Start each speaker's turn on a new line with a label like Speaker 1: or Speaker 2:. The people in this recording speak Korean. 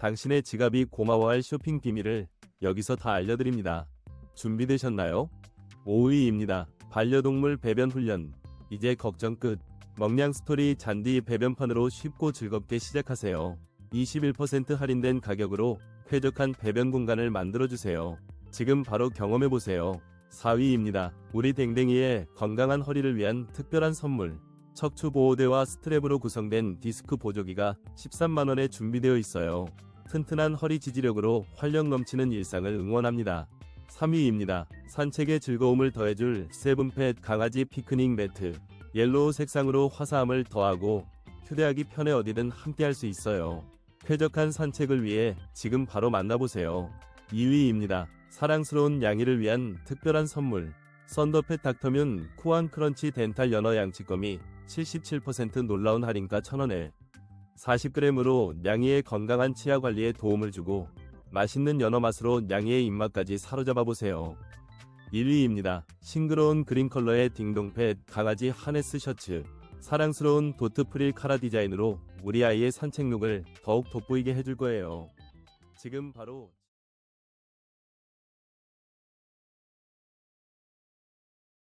Speaker 1: 당신의 지갑이 고마워할 쇼핑 비밀을 여기서 다 알려드립니다. 준비되셨나요? 5위입니다. 반려동물 배변 훈련. 이제 걱정 끝. 먹냥 스토리 잔디 배변판으로 쉽고 즐겁게 시작하세요. 21% 할인된 가격으로 쾌적한 배변 공간을 만들어주세요. 지금 바로 경험해보세요. 4위입니다. 우리 댕댕이의 건강한 허리를 위한 특별한 선물. 척추 보호대와 스트랩으로 구성된 디스크 보조기가 13만원에 준비되어 있어요. 튼튼한 허리 지지력으로 활력 넘치는 일상을 응원합니다. 3위입니다. 산책의 즐거움을 더해줄 세븐펫 강아지 피크닉 매트. 옐로우 색상으로 화사함을 더하고 휴대하기 편해 어디든 함께할 수 있어요. 쾌적한 산책을 위해 지금 바로 만나보세요. 2위입니다. 사랑스러운 양이를 위한 특별한 선물. 썬더펫 닥터뮨 코안 크런치 덴탈 연어 양치검이 77% 놀라운 할인가 1000원에 40g으로 냥이의 건강한 치아 관리에 도움을 주고 맛있는 연어 맛으로 냥이의 입맛까지 사로잡아 보세요. 1위입니다. 싱그러운 그린 컬러의 딩동펫 강아지 하네스 셔츠. 사랑스러운 도트 프릴 카라 디자인으로 우리 아이의 산책룩을 더욱 돋보이게 해줄 거예요. 지금 바로